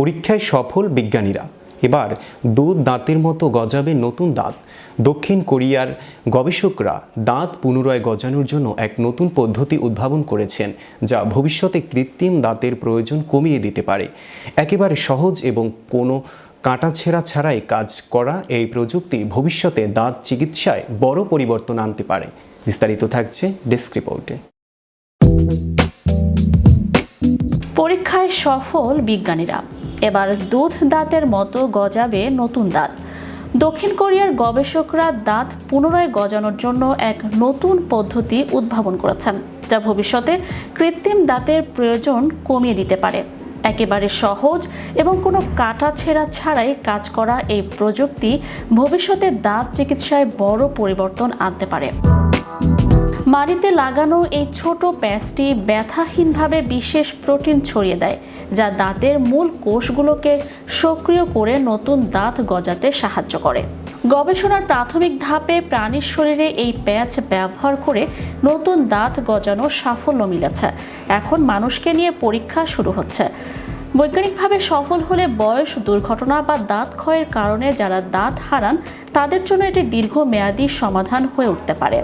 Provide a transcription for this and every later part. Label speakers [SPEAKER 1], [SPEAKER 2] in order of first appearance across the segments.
[SPEAKER 1] পরীক্ষায় সফল বিজ্ঞানীরা। এবার দুধ দাঁতের মতো গজাবে নতুন দাঁত। দক্ষিণ কোরিয়ার গবেষকরা দাঁত পুনরায় গজানোর জন্য এক নতুন পদ্ধতি উদ্ভাবন করেছেন, যা ভবিষ্যতে কৃত্রিম দাঁতের প্রয়োজন কমিয়ে দিতে পারে। একেবারে সহজ এবং কোনো কাটাছেঁড়া ছাড়াই কাজ করা এই প্রযুক্তি ভবিষ্যতে দাঁত চিকিৎসায় বড় পরিবর্তন আনতে পারে। বিস্তারিত থাকছে ডেস্ক রিপোর্টে।
[SPEAKER 2] পরীক্ষায় সফল বিজ্ঞানীরা। এবার দুধ দাঁতের মতো গজাবে নতুন দাঁত। দক্ষিণ কোরিয়ার গবেষকরা দাঁত পুনরায় গজানোর জন্য এক নতুন পদ্ধতি উদ্ভাবন করেছেন, যা ভবিষ্যতে কৃত্রিম দাঁতের প্রয়োজন কমিয়ে দিতে পারে। একেবারে সহজ এবং কোনো কাটা ছেঁড়া ছাড়াই কাজ করা এই প্রযুক্তি ভবিষ্যতে দাঁত চিকিৎসায় বড় পরিবর্তন আনতে পারে। মাড়িতে লাগানো এই ছোট প্যাচটি ব্যথাহীনভাবে বিশেষ প্রোটিন ছড়িয়ে দেয়, যা দাঁতের মূল কোষগুলোকে সক্রিয় করে নতুন দাঁত গজাতে সাহায্য করে। গবেষণার প্রাথমিক ধাপে প্রাণীর শরীরে এই প্যাচ ব্যবহার করে নতুন দাঁত গজানোর সাফল্য মিলেছে। এখন মানুষকে নিয়ে পরীক্ষা শুরু হচ্ছে। বৈজ্ঞানিকভাবে সফল হলে বয়স, দুর্ঘটনা বা দাঁত ক্ষয়ের কারণে যারা দাঁত হারান, তাদের জন্য এটি দীর্ঘমেয়াদী সমাধান হয়ে উঠতে পারে।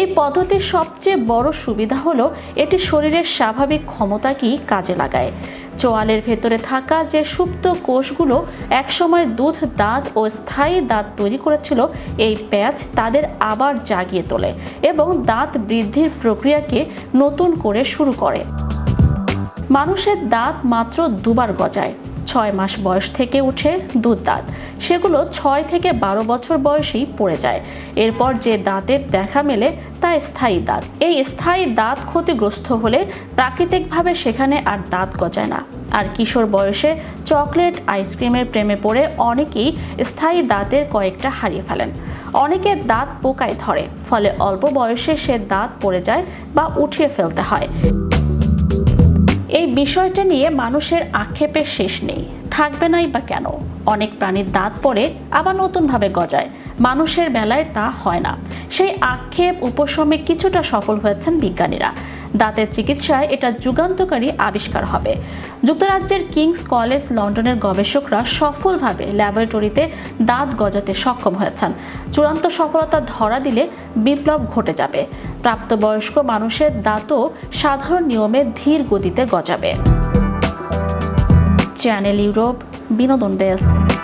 [SPEAKER 2] এই পদ্ধতির সবচেয়ে বড় সুবিধা হলো এটি শরীরের স্বাভাবিক ক্ষমতাকেই কাজে লাগায়। চোয়ালের ভেতরে থাকা যে সুপ্ত কোষগুলো একসময় দুধ, দাঁত ও স্থায়ী দাঁত তৈরি করেছিল, এই প্যাচ তাদের আবার জাগিয়ে তোলে এবং দাঁত বৃদ্ধির প্রক্রিয়াকে নতুন করে শুরু করে। মানুষের দাঁত মাত্র দুবার গজায়। ছয় মাস বয়স থেকে উঠে দুধ দাঁত। সেগুলো ছয় থেকে বারো বছর বয়সেই পড়ে যায়। এরপর যে দাঁতের দেখা মেলে তা স্থায়ী দাঁত। এই স্থায়ী দাঁত ক্ষতিগ্রস্ত হলে প্রাকৃতিকভাবে সেখানে আর দাঁত গজায় না। আর কিশোর বয়সে চকলেট, আইসক্রিমের প্রেমে পড়ে অনেকেই স্থায়ী দাঁতের কয়েকটা হারিয়ে ফেলেন। অনেকের দাঁত পোকায় ধরে, ফলে অল্প বয়সে সে দাঁত পড়ে যায় বা উঠিয়ে ফেলতে হয়। এই বিষয়টা নিয়ে মানুষের আক্ষেপের শেষ নেই। থাকবে নাই বা কেন? অনেক প্রাণীর দাঁত পরে আবার নতুনভাবে গজায়। মানুষের বেলায় তা হয় না। সেই আক্ষেপ উপশমে কিছুটা সফল হয়েছেন বিজ্ঞানীরা। দাঁতের চিকিৎসায় এটা যুগান্তকারী আবিষ্কার হবে। যুক্তরাজ্যের কিংস কলেজ লন্ডনের গবেষকরা সফলভাবে ল্যাবরেটরিতে দাঁত গজাতে সক্ষম হয়েছেন। চূড়ান্ত সফলতা ধরা দিলে বিপ্লব ঘটে যাবে। প্রাপ্তবয়স্ক মানুষের দাঁতও সাধারণ নিয়মে ধীর গতিতে গজাবে। চ্যানেল ইউরোপ, বিনোদন ডেস্ক।